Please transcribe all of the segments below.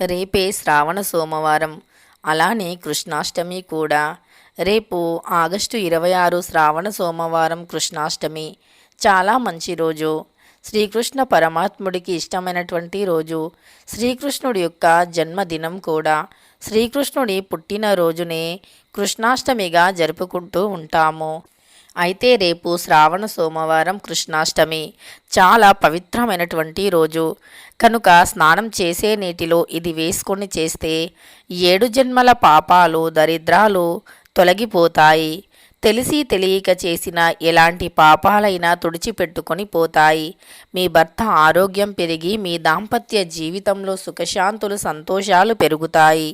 రేపే శ్రావణ సోమవారం. అలానే కృష్ణాష్టమి కూడా. రేపు ఆగస్టు ఇరవై ఆరు శ్రావణ సోమవారం కృష్ణాష్టమి. చాలా మంచి రోజు. శ్రీకృష్ణ పరమాత్ముడికి ఇష్టమైనటువంటి రోజు. శ్రీకృష్ణుడి యొక్క జన్మదినం కూడా. శ్రీకృష్ణుడి పుట్టినరోజునే కృష్ణాష్టమిగా జరుపుకుంటూ ఉంటాము. అయితే రేపు శ్రావణ సోమవారం కృష్ణాష్టమి. చాలా పవిత్రమైనటువంటి రోజు. కనుక స్నానం చేసే నీటిలో ఇది వేసుకొని చేస్తే ఏడు జన్మల పాపాలు దరిద్రాలు తొలగిపోతాయి. తెలిసి తెలియక చేసిన ఎలాంటి పాపాలైనా తుడిచిపెట్టుకొని పోతాయి. మీ భర్త ఆరోగ్యం పెరిగి మీ దాంపత్య జీవితంలో సుఖశాంతులు సంతోషాలు పెరుగుతాయి.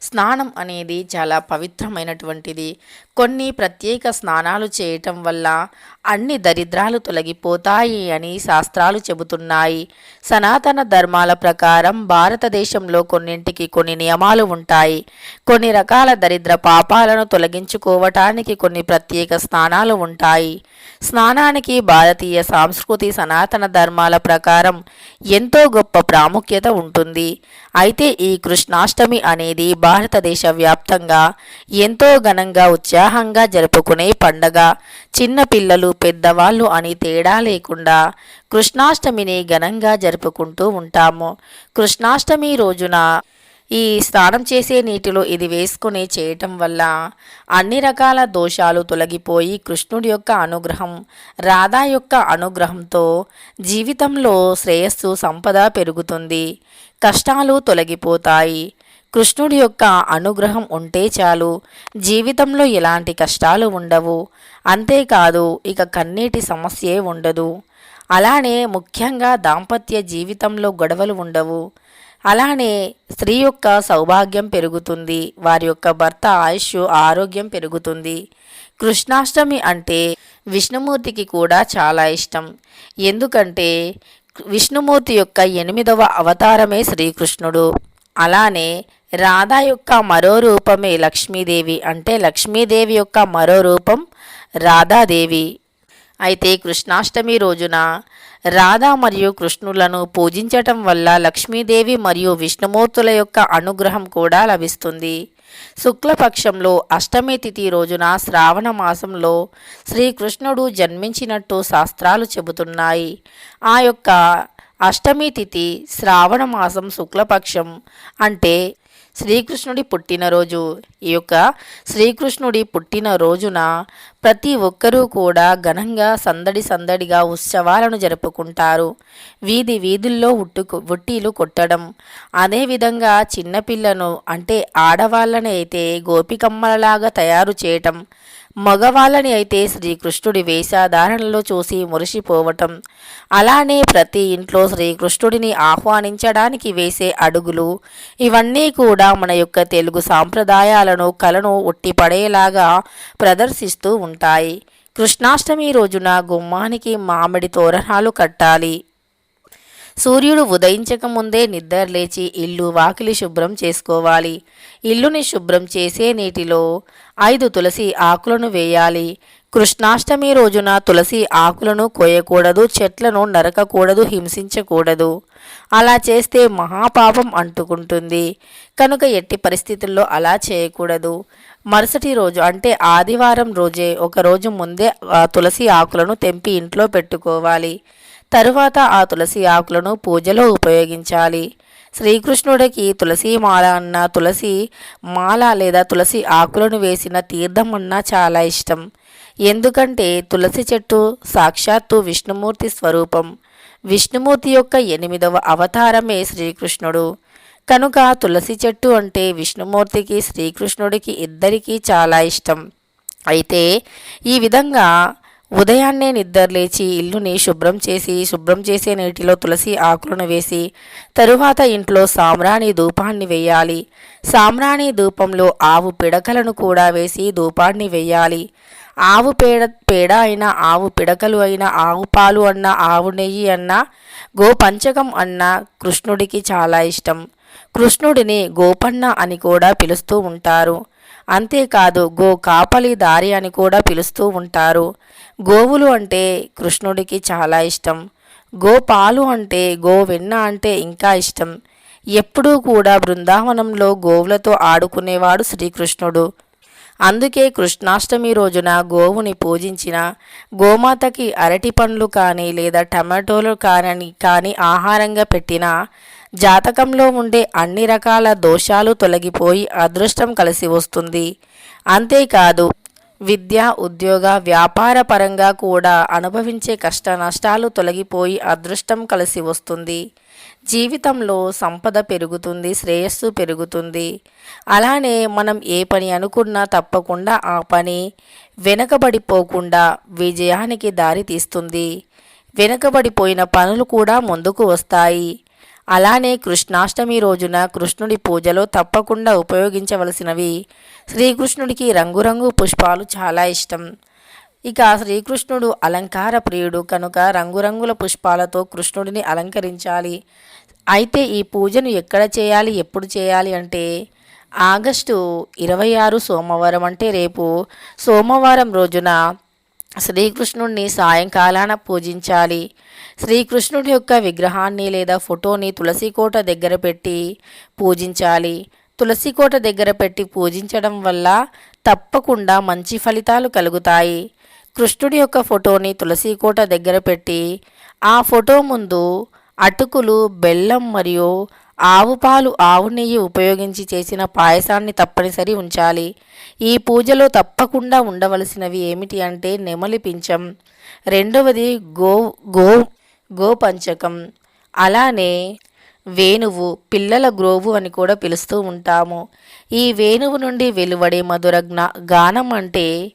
స్నానం అనేది చాలా పవిత్రమైనటువంటిది. కొన్ని ప్రత్యేక స్నానాలు చేయటం వల్ల అన్ని దరిద్రాలు తొలగిపోతాయి అని శాస్త్రాలు చెబుతున్నాయి. సనాతన ధర్మాల ప్రకారం భారతదేశంలో కొన్నింటికి కొన్ని నియమాలు ఉంటాయి. కొన్ని రకాల దరిద్ర పాపాలను తొలగించుకోవటానికి కొన్ని ప్రత్యేక స్నానాలు ఉంటాయి. స్నానానికి భారతీయ సాంస్కృతి సనాతన ధర్మాల ప్రకారం ఎంతో గొప్ప ప్రాముఖ్యత ఉంటుంది. అయితే ఈ కృష్ణాష్టమి అనేది భారతదేశ వ్యాప్తంగా ఎంతో ఘనంగా ఉత్సాహంగా జరుపుకునే పండగ. చిన్నపిల్లలు పెద్దవాళ్ళు అని తేడా లేకుండా కృష్ణాష్టమిని ఘనంగా జరుపుకుంటూ ఉంటాము. కృష్ణాష్టమి రోజున ఈ స్నానం చేసే నీటిలో ఇది వేసుకుని చేయటం వల్ల అన్ని రకాల దోషాలు తొలగిపోయి కృష్ణుడి యొక్క అనుగ్రహం రాధా యొక్క అనుగ్రహంతో జీవితంలో శ్రేయస్సు సంపద పెరుగుతుంది. కష్టాలు తొలగిపోతాయి. కృష్ణుడి యొక్క అనుగ్రహం ఉంటే చాలు. జీవితంలో ఎలాంటి కష్టాలు ఉండవు. అంతేకాదు ఇక కన్నీటి సమస్యే ఉండదు. అలానే ముఖ్యంగా దాంపత్య జీవితంలో గొడవలు ఉండవు. అలానే స్త్రీ యొక్క సౌభాగ్యం పెరుగుతుంది. వారి యొక్క భర్త ఆయుష్ ఆరోగ్యం పెరుగుతుంది. కృష్ణాష్టమి అంటే విష్ణుమూర్తికి కూడా చాలా ఇష్టం. ఎందుకంటే విష్ణుమూర్తి యొక్క ఎనిమిదవ అవతారమే శ్రీకృష్ణుడు. అలానే రాధా యొక్క మరో రూపమే లక్ష్మీదేవి అంటే లక్ష్మీదేవి యొక్క మరో రూపం రాధాదేవి. అయితే కృష్ణాష్టమి రోజున రాధా మరియు కృష్ణులను పూజించటం వల్ల లక్ష్మీదేవి మరియు విష్ణుమూర్తుల యొక్క అనుగ్రహం కూడా లభిస్తుంది. శుక్లపక్షంలో అష్టమి తిథి రోజున శ్రావణ మాసంలో శ్రీకృష్ణుడు జన్మించినట్టు శాస్త్రాలు చెబుతున్నాయి. ఆ యొక్క అష్టమి తిథి శ్రావణ మాసం శుక్లపక్షం అంటే శ్రీకృష్ణుడి పుట్టినరోజు. ఈ యొక్క శ్రీకృష్ణుడి పుట్టినరోజున ప్రతి ఒక్కరూ కూడా ఘనంగా సందడి సందడిగా ఉత్సవాలను జరుపుకుంటారు. వీధి వీధుల్లో ఉట్టుకు ఉట్టీలు కొట్టడం. అదేవిధంగా చిన్నపిల్లను అంటే ఆడవాళ్ళని అయితే గోపికమ్మలలాగా తయారు చేయటం. మగవాళ్ళని అయితే శ్రీకృష్ణుడి వేషధారణలో చూసి మురిసిపోవటం. అలానే ప్రతి ఇంట్లో శ్రీకృష్ణుడిని ఆహ్వానించడానికి వేసే అడుగులు ఇవన్నీ కూడా మన యొక్క తెలుగు సాంప్రదాయాలను కలను ఉట్టిపడేలాగా ప్రదర్శిస్తూ ఉంటాయి. కృష్ణాష్టమి రోజున గుమ్మానికి మామిడి తోరణాలు కట్టాలి. సూర్యుడు ఉదయించక ముందే నిద్ర లేచి ఇల్లు వాకిలి శుభ్రం చేసుకోవాలి. ఇల్లుని శుభ్రం చేసే నీటిలో ఐదు తులసి ఆకులను వేయాలి. కృష్ణాష్టమి రోజున తులసి ఆకులను కోయకూడదు చెట్లను నరకకూడదు హింసించకూడదు. అలా చేస్తే మహాపాపం అంటుకుంటుంది. కనుక ఎట్టి పరిస్థితుల్లో అలా చేయకూడదు. మరుసటి రోజు అంటే ఆదివారం రోజే ఒకరోజు ముందే తులసి ఆకులను తెంపి ఇంట్లో పెట్టుకోవాలి. తరువాత ఆ తులసి ఆకులను పూజలో ఉపయోగించాలి. శ్రీకృష్ణుడికి తులసి మాల అన్న తులసి మాల లేదా తులసి ఆకులను వేసిన తీర్థం ఉన్న చాలా ఇష్టం. ఎందుకంటే తులసి చెట్టు సాక్షాత్తు విష్ణుమూర్తి స్వరూపం. విష్ణుమూర్తి యొక్క ఎనిమిదవ అవతారమే శ్రీకృష్ణుడు. కనుక తులసి చెట్టు అంటే విష్ణుమూర్తికి శ్రీకృష్ణుడికి ఇద్దరికీ చాలా ఇష్టం. అయితే ఈ విధంగా ఉదయాన్నే నిద్రలేచి ఇల్లుని శుభ్రం చేసి శుభ్రం చేసే నీటిలో తులసి ఆకులను వేసి తరువాత ఇంట్లో సామ్రాణి ధూపాన్ని వేయాలి. సామ్రాణి ధూపంలో ఆవు పిడకలను కూడా వేసి ధూపాన్ని వేయాలి. ఆవు పేడ పేడ అయినా ఆవు పిడకలు అయినా ఆవు పాలు అన్న ఆవు నెయ్యి అన్న గోపంచకం అన్న కృష్ణుడికి చాలా ఇష్టం. కృష్ణుడిని గోపన్న అని కూడా పిలుస్తూ ఉంటారు. అంతేకాదు గో కాపలి దారి అని కూడా పిలుస్తూ ఉంటారు. గోవులు అంటే కృష్ణుడికి చాలా ఇష్టం. గోపాలు అంటే గో వెన్న అంటే ఇంకా ఇష్టం. ఎప్పుడూ కూడా బృందావనంలో గోవులతో ఆడుకునేవాడు శ్రీకృష్ణుడు. అందుకే కృష్ణాష్టమి రోజున గోవుని పూజించిన గోమాతకి అరటి పండ్లు కానీ లేదా టమాటోలు కానీ కానీ ఆహారంగా పెట్టిన జాతకంలో ఉండే అన్ని రకాల దోషాలు తొలగిపోయి అదృష్టం కలిసి వస్తుంది. అంతేకాదు విద్య ఉద్యోగ వ్యాపార పరంగా కూడా అనుభవించే కష్ట నష్టాలు తొలగిపోయి అదృష్టం కలిసి వస్తుంది. జీవితంలో సంపద పెరుగుతుంది శ్రేయస్సు పెరుగుతుంది. అలానే మనం ఏ పని అనుకున్నా తప్పకుండా ఆ పని వెనకబడిపోకుండా విజయానికి దారి తీస్తుంది వెనకబడిపోయిన పనులు కూడా ముందుకు వస్తాయి. అలానే కృష్ణాష్టమి రోజున కృష్ణుడి పూజలో తప్పకుండా ఉపయోగించవలసినవి శ్రీకృష్ణుడికి రంగురంగు పుష్పాలు చాలా ఇష్టం. ఇక శ్రీకృష్ణుడు అలంకార ప్రియుడు కనుక రంగురంగుల పుష్పాలతో కృష్ణుడిని అలంకరించాలి. అయితే ఈ పూజను ఎక్కడ చేయాలి ఎప్పుడు చేయాలి అంటే ఆగస్టు ఇరవై ఆరు సోమవారం అంటే రేపు సోమవారం రోజున శ్రీకృష్ణుడిని సాయంకాలాన పూజించాలి. శ్రీకృష్ణుడి యొక్క విగ్రహాన్ని లేదా ఫోటోని తులసికోట దగ్గర పెట్టి పూజించాలి. తులసికోట దగ్గర పెట్టి పూజించడం వల్ల తప్పకుండా మంచి ఫలితాలు కలుగుతాయి. కృష్ణుడి యొక్క ఫోటోని తులసికోట దగ్గర పెట్టి ఆ ఫోటో ముందు అటుకులు బెల్లం మరియు ఆవు పాలు ఆవు నెయ్యి ఉపయోగించి చేసిన పాయసాన్ని తప్పనిసరి ఉంచాలి. ఈ పూజలో తప్పకుండా ఉండవలసినవి ఏమిటి అంటే నెమలి పించం రెండవది గో గో గోపంచకం. అలానే వేణువు పిల్లల గ్రోవు అని కూడా పిలుస్తూ ఉంటాము. ఈ వేణువు నుండి వెలువడే మధుర గానం అంటే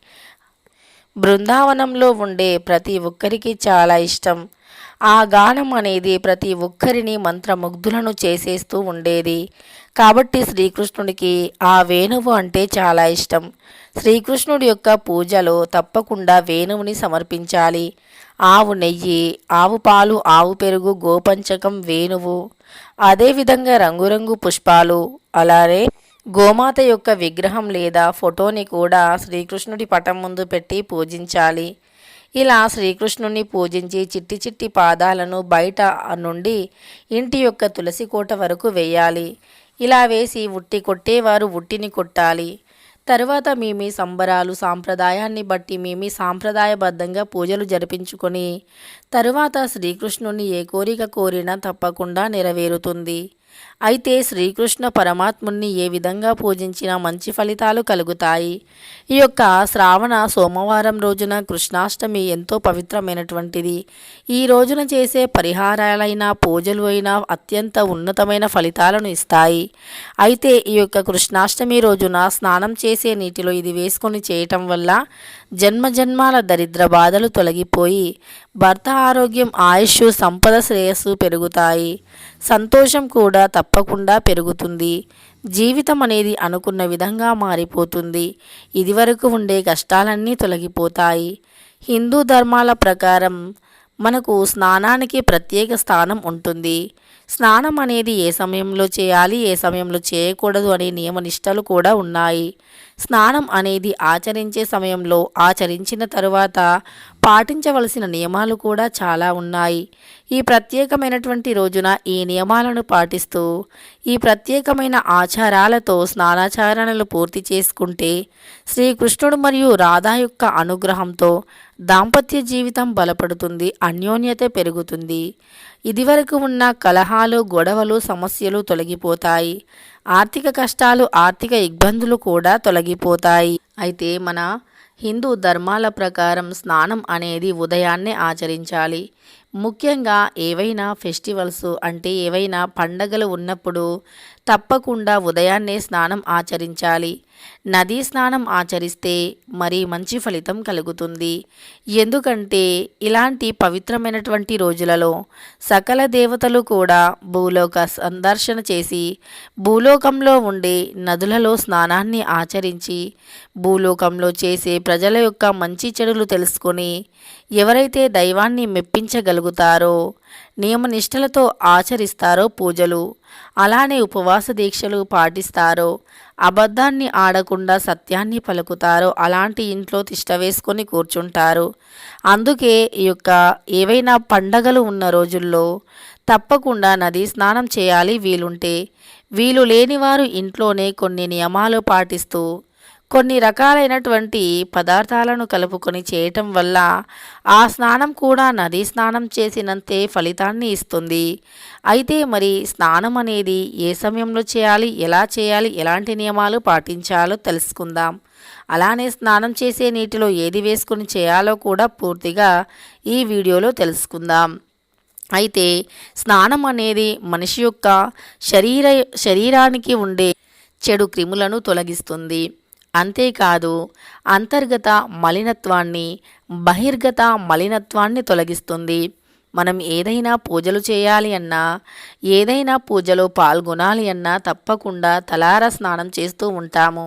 బృందావనంలో ఉండే ప్రతి ఒక్కరికి చాలా ఇష్టం. ఆ గానం అనేది ప్రతి ఒక్కరిని మంత్రముగ్ధులను చేసేస్తూ ఉండేది. కాబట్టి శ్రీకృష్ణుడికి ఆ వేణువు అంటే చాలా ఇష్టం. శ్రీకృష్ణుడి యొక్క పూజలో తప్పకుండా వేణువుని సమర్పించాలి. ఆవు నెయ్యి ఆవు పాలు ఆవు పెరుగు గోపంచకం వేణువు అదేవిధంగా రంగురంగు పుష్పాలు అలానే గోమాత యొక్క విగ్రహం లేదా ఫోటోని కూడా శ్రీకృష్ణుడి పటం ముందు పెట్టి పూజించాలి. ఇలా శ్రీకృష్ణుని పూజించి చిట్టి చిట్టి పాదాలను బయట నుండి ఇంటి యొక్క తులసి కోట వరకు వేయాలి. ఇలా వేసి ఉట్టి కొట్టేవారు ఉట్టిని కొట్టాలి. తరువాత మీ మీ సంబరాలు సాంప్రదాయాన్ని బట్టి మీ మీ సాంప్రదాయబద్ధంగా పూజలు జరిపించుకొని తరువాత శ్రీకృష్ణుని ఏ కోరిక కోరినా తప్పకుండా నెరవేరుతుంది. అయితే శ్రీకృష్ణ పరమాత్ముని ఏ విధంగా పూజించినా మంచి ఫలితాలు కలుగుతాయి. ఈ యొక్క శ్రావణ సోమవారం రోజున కృష్ణాష్టమి ఎంతో పవిత్రమైనటువంటిది. ఈ రోజున చేసే పరిహారాలైనా పూజలు అయినా అత్యంత ఉన్నతమైన ఫలితాలను ఇస్తాయి. అయితే ఈ యొక్క కృష్ణాష్టమి రోజున స్నానం చేసే నీటిలో ఇది వేసుకొని చేయటం వల్ల జన్మజన్మాల దరిద్ర బాధలు తొలగిపోయి భర్త ఆరోగ్యం ఆయుష్ సంపద శ్రేయస్సు పెరుగుతాయి. సంతోషం కూడా తప్పకుండా పెరుగుతుంది. జీవితం అనేది అనుకున్న విధంగా మారిపోతుంది. ఇదివరకు ఉండే కష్టాలన్నీ తొలగిపోతాయి. హిందూ ధర్మాల ప్రకారం మనకు స్నానానికి ప్రత్యేక స్థానం ఉంటుంది. స్నానం అనేది ఏ సమయంలో చేయాలి ఏ సమయంలో చేయకూడదు అనే నియమనిష్టలు కూడా ఉన్నాయి. స్నానం అనేది ఆచరించే సమయంలో ఆచరించిన తరువాత పాటించవలసిన నియమాలు కూడా చాలా ఉన్నాయి. ఈ ప్రత్యేకమైనటువంటి రోజున ఈ నియమాలను పాటిస్తూ ఈ ప్రత్యేకమైన ఆచారాలతో స్నానాచారణలు పూర్తి చేసుకుంటే శ్రీకృష్ణుడు మరియు రాధా యొక్క అనుగ్రహంతో దాంపత్య జీవితం బలపడుతుంది అన్యోన్యత పెరుగుతుంది. ఇదివరకు ఉన్న కలహాలు గొడవలు సమస్యలు తొలగిపోతాయి. ఆర్థిక కష్టాలు ఆర్థిక ఇబ్బందులు కూడా తొలగిపోతాయి. అయితే మన హిందూ ధర్మాల ప్రకారం స్నానం అనేది ఉదయాన్నే ఆచరించాలి. ముఖ్యంగా ఏవైనా ఫెస్టివల్స్ అంటే ఏవైనా పండగలు ఉన్నప్పుడు తప్పకుండా ఉదయాన్నే స్నానం ఆచరించాలి. నదీ స్నానం ఆచరిస్తే మరి మంచి ఫలితం కలుగుతుంది. ఎందుకంటే ఇలాంటి పవిత్రమైనటువంటి రోజులలో సకల దేవతలు కూడా భూలోక సందర్శన చేసి భూలోకంలో ఉండే నదులలో స్నానాన్ని ఆచరించి భూలోకంలో చేసే ప్రజల యొక్క మంచి చెడులు తెలుసుకొని ఎవరైతే దైవాన్ని మెప్పించగలుగుతారో నియమనిష్టలతో ఆచరిస్తారో పూజలు అలానే ఉపవాస దీక్షలు పాటిస్తారో అబద్ధాన్ని ఆడకుండా సత్యాన్ని పలుకుతారో అలాంటి ఇంట్లో తిష్ట వేసుకొని కూర్చుంటారు. అందుకే ఈ యొక్క ఏవైనా పండగలు ఉన్న రోజుల్లో తప్పకుండా నది స్నానం చేయాలి వీలుంటే వీలు లేనివారు ఇంట్లోనే కొన్ని నియమాలు పాటిస్తూ కొన్ని రకాలైనటువంటి పదార్థాలను కలుపుకొని చేయటం వల్ల ఆ స్నానం కూడా నదీ స్నానం చేసినంతే ఫలితాన్ని ఇస్తుంది. అయితే మరి స్నానం అనేది ఏ సమయంలో చేయాలి ఎలా చేయాలి ఎలాంటి నియమాలు పాటించాలో తెలుసుకుందాం. అలానే స్నానం చేసే నీటిలో ఏది వేసుకొని చేయాలో కూడా పూర్తిగా ఈ వీడియోలో తెలుసుకుందాం. అయితే స్నానం అనేది మనిషి యొక్క శరీర శరీరానికి ఉండే చెడు క్రిములను తొలగిస్తుంది. అంతేకాదు అంతర్గత మలినత్వాన్ని బహిర్గత మలినత్వాన్ని తొలగిస్తుంది. మనం ఏదైనా పూజలు చేయాలి అన్నా ఏదైనా పూజలో పాల్గొనాలి అన్నా తప్పకుండా తలార స్నానం చేస్తూ ఉంటాము.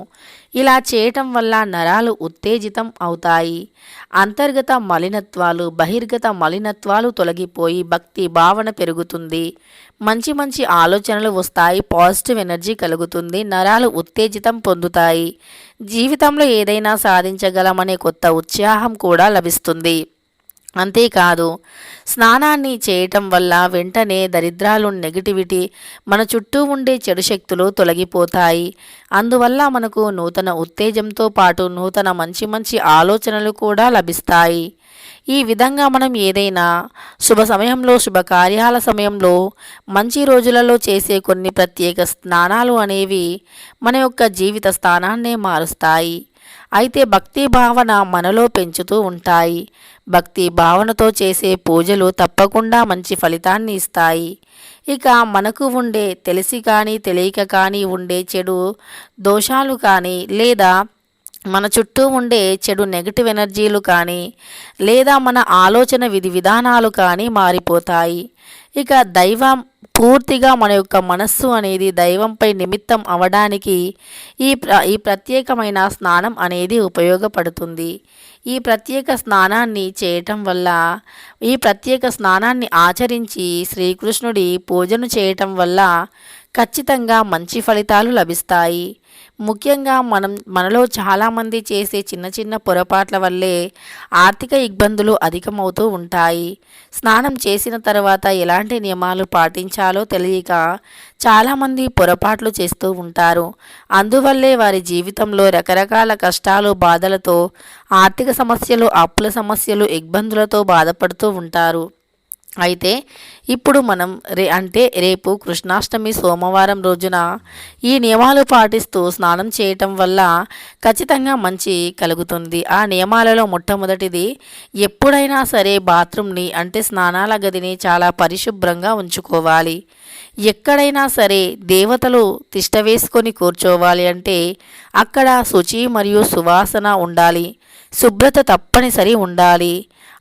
ఇలా చేయటం వల్ల నరాలు ఉత్తేజితం అవుతాయి. అంతర్గత మలినత్వాలు బహిర్గత మలినత్వాలు తొలగిపోయి భక్తి భావన పెరుగుతుంది. మంచి మంచి ఆలోచనలు వస్తాయి పాజిటివ్ ఎనర్జీ కలుగుతుంది నరాలు ఉత్తేజితం పొందుతాయి. జీవితంలో ఏదైనా సాధించగలమనే కొత్త ఉత్సాహం కూడా లభిస్తుంది. అంతేకాదు స్నానాన్ని చేయటం వల్ల వెంటనే దరిద్రాలు నెగిటివిటీ మన చుట్టూ ఉండే చెడు శక్తులు తొలగిపోతాయి. అందువల్ల మనకు నూతన ఉత్తేజంతో పాటు నూతన మంచి మంచి ఆలోచనలు కూడా లభిస్తాయి. ఈ విధంగా మనం ఏదైనా శుభ సమయంలో శుభకార్యాల సమయంలో మంచి రోజులలో చేసే కొన్ని ప్రత్యేక స్నానాలు అనేవి మన యొక్క జీవిత స్థానాన్నే మారుస్తాయి. అయితే భక్తి భావన మనలో పెంచుతూ ఉంటాయి. భక్తి భావనతో చేసే పూజలు తప్పకుండా మంచి ఫలితాన్ని ఇస్తాయి. ఇక మనకు ఉండే తెలిసి కానీ తెలియక కానీ ఉండే చెడు దోషాలు కానీ లేదా మన చుట్టూ ఉండే చెడు నెగటివ్ ఎనర్జీలు కానీ లేదా మన ఆలోచన విధి విధానాలు కానీ మారిపోతాయి. ఇక దైవం పూర్తిగా మన యొక్క మనస్సు అనేది దైవంపై నిమిత్తం అవడానికి ఈ ప్ర ఈ ప్రత్యేకమైన స్నానం అనేది ఉపయోగపడుతుంది. ఈ ప్రత్యేక స్నానాన్ని చేయటం వల్ల ఈ ప్రత్యేక స్నానాన్ని ఆచరించి శ్రీకృష్ణుడి పూజను చేయటం వల్ల ఖచ్చితంగా మంచి ఫలితాలు లభిస్తాయి. ముఖ్యంగా మనం మనలో చాలామంది చేసే చిన్న చిన్న పొరపాట్ల వల్లే ఆర్థిక ఇబ్బందులు అధికమవుతూ ఉంటాయి. స్నానం చేసిన తర్వాత ఎలాంటి నియమాలు పాటించాలో తెలియక చాలామంది పొరపాట్లు చేస్తూ ఉంటారు. అందువల్లే వారి జీవితంలో రకరకాల కష్టాలు బాధలతో ఆర్థిక సమస్యలు అప్పుల సమస్యలు ఇబ్బందులతో బాధపడుతూ ఉంటారు. అయితే ఇప్పుడు మనం రే అంటే రేపు కృష్ణాష్టమి సోమవారం రోజున ఈ నియమాలు పాటిస్తూ స్నానం చేయటం వల్ల ఖచ్చితంగా మంచి కలుగుతుంది. ఆ నియమాలలో మొట్టమొదటిది ఎప్పుడైనా సరే బాత్రూమ్ని అంటే స్నానాల గదిని చాలా పరిశుభ్రంగా ఉంచుకోవాలి. ఎక్కడైనా సరే దేవతలు తిష్ట వేసుకొని కూర్చోవాలి అంటే అక్కడ శుచి మరియు సువాసన ఉండాలి. శుభ్రత తప్పనిసరి ఉండాలి.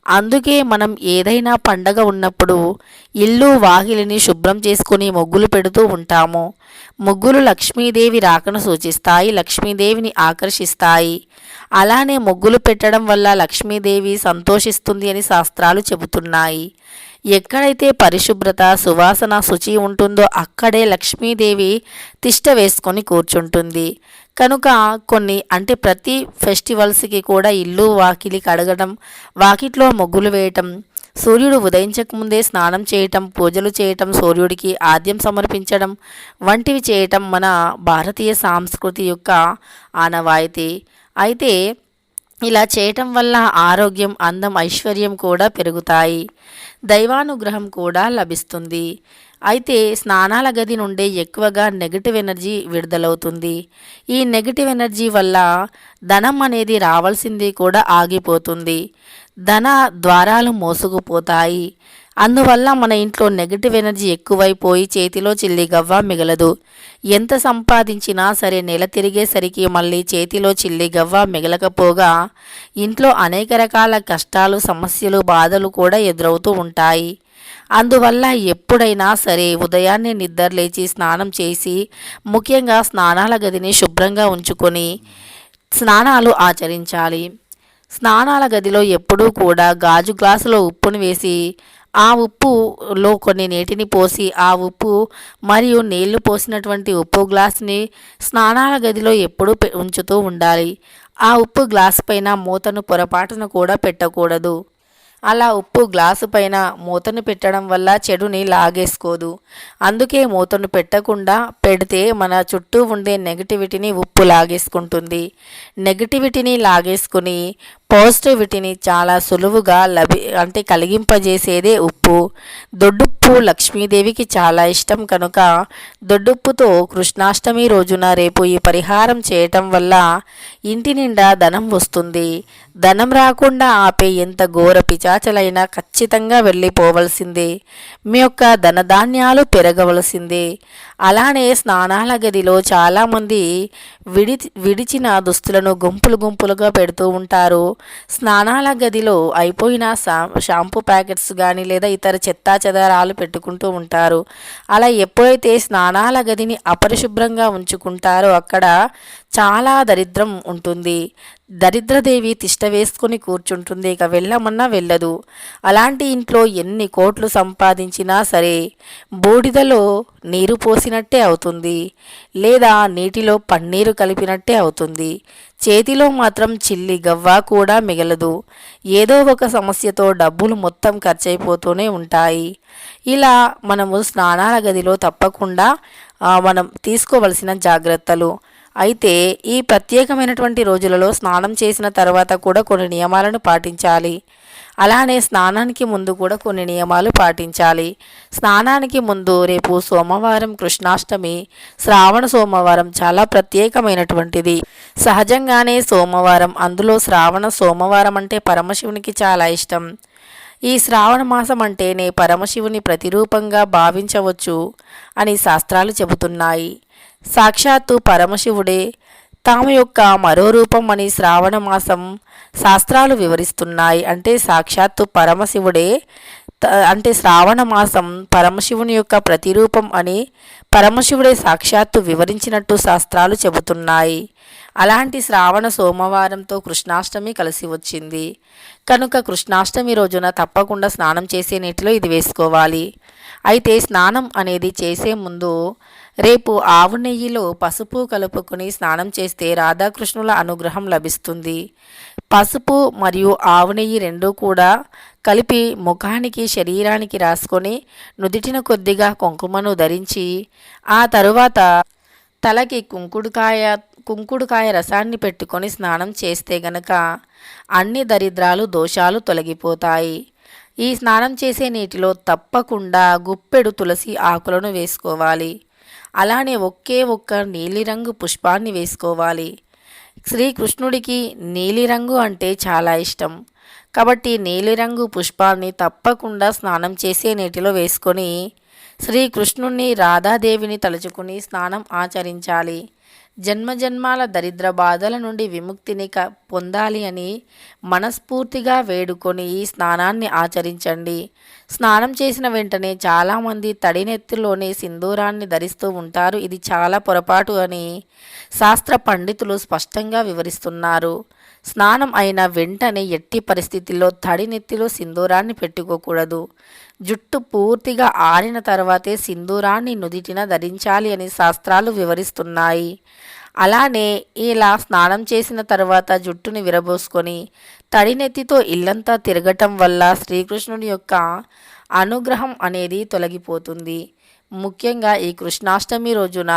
అందుకే మనం ఏదైనా పండగ ఉన్నప్పుడు ఇల్లు వాకిలిని శుభ్రం చేసుకుని ముగ్గులు పెడుతూ ఉంటాము. ముగ్గులు లక్ష్మీదేవి రాకను సూచిస్తాయి లక్ష్మీదేవిని ఆకర్షిస్తాయి. అలానే ముగ్గులు పెట్టడం వల్ల లక్ష్మీదేవి సంతోషిస్తుంది అని శాస్త్రాలు చెబుతున్నాయి. ఎక్కడైతే పరిశుభ్రత సువాసన శుచి ఉంటుందో అక్కడే లక్ష్మీదేవి తిష్ట వేసుకొని కూర్చుంటుంది. కనుక కొన్ని అంటే ప్రతి ఫెస్టివల్స్కి కూడా ఇల్లు వాకిలి కడగడం వాకిట్లో ముగ్గులు వేయటం సూర్యుడు ఉదయించకముందే స్నానం చేయటం పూజలు చేయటం సూర్యుడికి ఆద్యం సమర్పించడం వంటివి చేయటం మన భారతీయ సాంస్కృతి యొక్క ఆనవాయితీ. అయితే ఇలా చేయటం వల్ల ఆరోగ్యం అందం ఐశ్వర్యం కూడా పెరుగుతాయి. దైవానుగ్రహం కూడా లభిస్తుంది. అయితే స్నానాల గది నుండి ఎక్కువగా నెగిటివ్ ఎనర్జీ విడుదలవుతుంది. ఈ నెగిటివ్ ఎనర్జీ వల్ల ధనం అనేది రావాల్సింది కూడా ఆగిపోతుంది. ధన ద్వారాలు మోసుకుపోతాయి. అందువల్ల మన ఇంట్లో నెగిటివ్ ఎనర్జీ ఎక్కువైపోయి చేతిలో చిల్లి గవ్వ మిగలదు. ఎంత సంపాదించినా సరే నెల తిరిగేసరికి మళ్ళీ చేతిలో చిల్లి గవ్వ మిగలకపోగా ఇంట్లో అనేక రకాల కష్టాలు సమస్యలు బాధలు కూడా ఎదురవుతూ ఉంటాయి. అందువల్ల ఎప్పుడైనా సరే ఉదయాన్నే నిద్ర లేచి స్నానం చేసి ముఖ్యంగా స్నానాల గదిని శుభ్రంగా ఉంచుకొని స్నానాలు ఆచరించాలి. స్నానాల గదిలో ఎప్పుడూ కూడా గాజు గ్లాసులో ఉప్పును వేసి ఆ ఉప్పులో కొన్ని నీటిని పోసి ఆ ఉప్పు మరియు నీళ్ళు పోసినటువంటి ఉప్పు గ్లాస్ని స్నానాల గదిలో ఎప్పుడూ ఉంచుతూ ఉండాలి. ఆ ఉప్పు గ్లాస్ పైన మూతను పొరపాటును కూడా పెట్టకూడదు. అలా ఉప్పు గ్లాసు పైన మూతను పెట్టడం వల్ల చెడుని లాగేసుకోదు. అందుకే మూతను పెట్టకుండా పెడితే మన చుట్టూ ఉండే నెగటివిటీని ఉప్పు లాగేసుకుంటుంది. నెగటివిటీని లాగేసుకుని పాజిటివిటీని చాలా సులువుగా లభి అంటే కలిగింపజేసేదే ఉప్పు. దొడ్డుప్పు లక్ష్మీదేవికి చాలా ఇష్టం కనుక దొడ్డుప్పుతో కృష్ణాష్టమి రోజున రేపు ఈ పరిహారం చేయటం వల్ల ఇంటి నిండా ధనం వస్తుంది. ధనం రాకుండా ఆపే ఎంత ఘోర పిచాచలైనా ఖచ్చితంగా వెళ్ళిపోవలసిందే. మీ యొక్క ధనధాన్యాలు పెరగవలసిందే. అలానే స్నానాల గదిలో చాలామంది విడి విడిచిన దుస్తులను గుంపులు గుంపులుగా పెడుతూ ఉంటారు. స్నానాల గదిలో అయిపోయిన షాంపూ ప్యాకెట్స్ కానీ లేదా ఇతర చెత్తా చెదారాలు పెట్టుకుంటూ ఉంటారు. అలా ఎప్పుడైతే స్నానాల గదిని అపరిశుభ్రంగా ఉంచుకుంటారో అక్కడ చాలా దరిద్రం ఉంటుంది. దరిద్రదేవి తిష్ట వేసుకొని కూర్చుంటుంది. ఇక వెళ్ళమన్నా వెళ్ళదు. అలాంటి ఇంట్లో ఎన్ని కోట్లు సంపాదించినా సరే బూడిదలో నీరు పోసినట్టే అవుతుంది. లేదా నీటిలో పన్నీరు కలిపినట్టే అవుతుంది. చేతిలో మాత్రం చిల్లి గవ్వ కూడా మిగలదు. ఏదో ఒక సమస్యతో డబ్బులు మొత్తం ఖర్చయిపోతూనే ఉంటాయి. ఇలా మనము స్నానాల గదిలో తప్పకుండా మనం తీసుకోవలసిన జాగ్రత్తలు. అయితే ఈ ప్రత్యేకమైనటువంటి రోజులలో స్నానం చేసిన తర్వాత కూడా కొన్ని నియమాలను పాటించాలి. అలానే స్నానానికి ముందు కూడా కొన్ని నియమాలు పాటించాలి. స్నానానికి ముందు రేపు సోమవారం కృష్ణాష్టమి శ్రావణ సోమవారం చాలా ప్రత్యేకమైనటువంటిది. సహజంగానే సోమవారం అందులో శ్రావణ సోమవారం అంటే పరమశివునికి చాలా ఇష్టం. ఈ శ్రావణ మాసం అంటేనే పరమశివుని ప్రతిరూపంగా భావించవచ్చు అని శాస్త్రాలు చెబుతున్నాయి. సాక్షాత్తు పరమశివుడే తాము యొక్క మరో రూపం అని శ్రావణ మాసం శాస్త్రాలు వివరిస్తున్నాయి. అంటే సాక్షాత్తు పరమశివుడే అంటే శ్రావణ మాసం పరమశివుని యొక్క ప్రతిరూపం అని పరమశివుడే సాక్షాత్తు వివరించినట్టు శాస్త్రాలు చెబుతున్నాయి. అలాంటి శ్రావణ సోమవారంతో కృష్ణాష్టమి కలిసి వచ్చింది. కనుక కృష్ణాష్టమి రోజున తప్పకుండా స్నానం చేసే నీటిలో ఇది వేసుకోవాలి. అయితే స్నానం అనేది చేసే ముందు రేపు ఆవు నెయ్యిలో పసుపు కలుపుకొని స్నానం చేస్తే రాధాకృష్ణుల అనుగ్రహం లభిస్తుంది. పసుపు మరియు ఆవు నెయ్యి రెండూ కూడా కలిపి ముఖానికి శరీరానికి రాసుకొని నుదిటిన కొద్దిగా కుంకుమను ధరించి ఆ తరువాత తలకి కుంకుడుకాయ కుంకుడుకాయ రసాన్ని పెట్టుకొని స్నానం చేస్తే గనక అన్ని దరిద్రాలు దోషాలు తొలగిపోతాయి. ఈ స్నానం చేసే నీటిలో తప్పకుండా గుప్పెడు తులసి ఆకులను వేసుకోవాలి. అలానే ఒకే ఒక్క నీలిరంగు పుష్పాన్ని వేసుకోవాలి. శ్రీకృష్ణుడికి నీలిరంగు అంటే చాలా ఇష్టం. కాబట్టి నీలిరంగు పుష్పాన్ని తప్పకుండా స్నానం చేసే నీటిలో వేసుకొని శ్రీకృష్ణుణ్ణి రాధాదేవిని తలుచుకుని స్నానం ఆచరించాలి. జన్మజన్మాల దరిద్ర బాధల నుండి విముక్తిని పొందాలి అని మనస్ఫూర్తిగా వేడుకొని ఈ స్నానాన్ని ఆచరించండి. స్నానం చేసిన వెంటనే చాలామంది తడినెత్తిలోనే సింధూరాన్ని ధరిస్తూ ఉంటారు. ఇది చాలా పొరపాటు అని శాస్త్ర పండితులు స్పష్టంగా వివరిస్తున్నారు. స్నానం అయిన వెంటనే ఎట్టి పరిస్థితుల్లో తడినెత్తిలో సింధూరాన్ని పెట్టుకోకూడదు. జుట్టు పూర్తిగా ఆరిన తర్వాతే సింధూరాన్ని నుదిటిన ధరించాలి అని శాస్త్రాలు వివరిస్తున్నాయి. అలానే ఇలా స్నానం చేసిన తర్వాత జుట్టుని విరబోసుకొని తడినెత్తితో ఇల్లంతా తిరగటం వల్ల శ్రీకృష్ణుని యొక్క అనుగ్రహం అనేది తొలగిపోతుంది. ముఖ్యంగా ఈ కృష్ణాష్టమి రోజున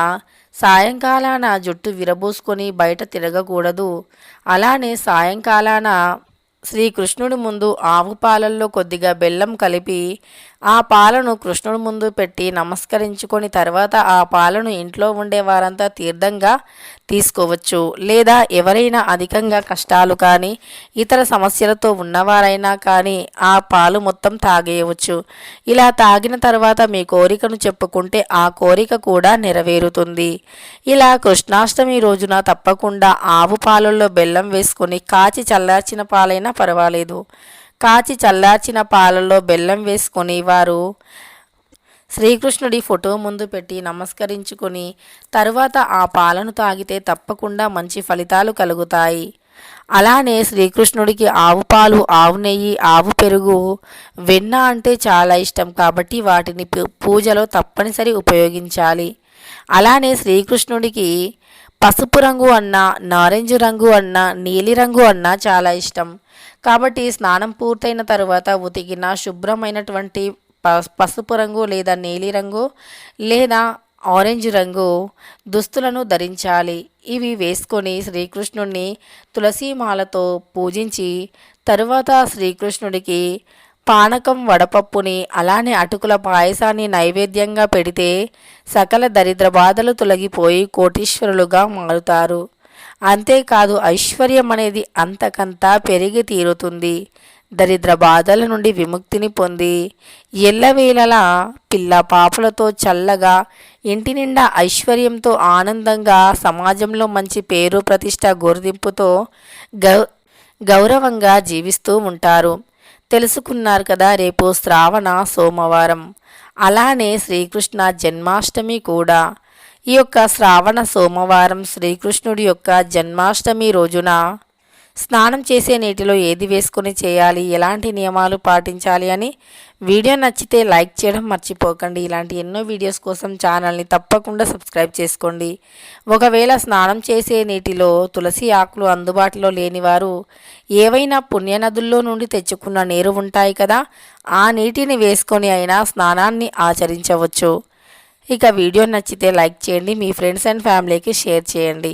సాయంకాలాన జుట్టు విరబోసుకొని బయట తిరగకూడదు. అలానే సాయంకాలాన శ్రీకృష్ణుడి ముందు ఆవు పాలల్లో కొద్దిగా బెల్లం కలిపి ఆ పాలను కృష్ణుడి ముందు పెట్టి నమస్కరించుకొని తర్వాత ఆ పాలను ఇంట్లో ఉండే వారంతా తీర్థంగా తీసుకోవచ్చు. లేదా ఎవరైనా అధికంగా కష్టాలు కానీ ఇతర సమస్యలతో ఉన్నవారైనా కానీ ఆ పాలు మొత్తం తాగేయవచ్చు. ఇలా తాగిన తర్వాత మీ కోరికను చెప్పుకుంటే ఆ కోరిక కూడా నెరవేరుతుంది. ఇలా కృష్ణాష్టమి రోజున తప్పకుండా ఆవు పాలల్లో బెల్లం వేసుకొని కాచి చల్లార్చిన పాలైనా పర్వాలేదు. కాచి చల్లార్చిన పాలలో బెల్లం వేసుకొని వారు శ్రీకృష్ణుడి ఫోటో ముందు పెట్టి నమస్కరించుకొని తరువాత ఆ పాలను తాగితే తప్పకుండా మంచి ఫలితాలు కలుగుతాయి. అలానే శ్రీకృష్ణుడికి ఆవు పాలు ఆవు నెయ్యి ఆవు పెరుగు వెన్న అంటే చాలా ఇష్టం కాబట్టి వాటిని పూజలో తప్పనిసరి ఉపయోగించాలి. అలానే శ్రీకృష్ణుడికి పసుపు రంగు అన్న నారింజ రంగు అన్న నీలిరంగు అన్న చాలా ఇష్టం. కాబట్టి స్నానం పూర్తయిన తరువాత ఉతికిన శుభ్రమైనటువంటి ప- పసుపు రంగు లేదా నీలిరంగు లేదా ఆరెంజ్ రంగు దుస్తులను ధరించాలి. ఇవి వేసుకొని శ్రీకృష్ణుడిని తులసీమాలతో పూజించి తరువాత శ్రీకృష్ణుడికి పానకం వడపప్పుని అలానే అటుకుల పాయసాన్ని నైవేద్యంగా పెడితే సకల దరిద్ర బాధలు తొలగిపోయి కోటీశ్వరులుగా మారుతారు. అంతేకాదు ఐశ్వర్యం అనేది అంతకంతా పెరిగి తీరుతుంది. దరిద్ర బాధల నుండి విముక్తిని పొంది ఎల్లవేళలా పిల్ల పాపలతో చల్లగా ఇంటి నిండా ఐశ్వర్యంతో ఆనందంగా సమాజంలో మంచి పేరు ప్రతిష్ట గుర్తింపుతో గౌ గౌరవంగా జీవిస్తూ ఉంటారు. తెలుసుకున్నారు కదా రేపు శ్రావణ సోమవారం. అలానే శ్రీకృష్ణ జన్మాష్టమి కూడా. ఈ యొక్క శ్రావణ సోమవారం శ్రీకృష్ణుడి యొక్క జన్మాష్టమి రోజున స్నానం చేసే నీటిలో ఏది వేసుకొని చేయాలి? ఎలాంటి నియమాలు పాటించాలి అని వీడియో నచ్చితే లైక్ చేయడం మర్చిపోకండి. ఇలాంటి ఎన్నో వీడియోస్ కోసం ఛానల్ని తప్పకుండా సబ్స్క్రైబ్ చేసుకోండి. ఒకవేళ స్నానం చేసే నీటిలో తులసి ఆకులు అందుబాటులో లేనివారు ఏవైనా పుణ్యనదుల్లో నుండి తెచ్చుకున్న నీరు ఉంటాయి కదా ఆ నీటిని వేసుకొని అయినా స్నానాన్ని ఆచరించవచ్చు. ఇక వీడియో నచ్చితే లైక్ చేయండి మీ ఫ్రెండ్స్ అండ్ ఫ్యామిలీకి షేర్ చేయండి.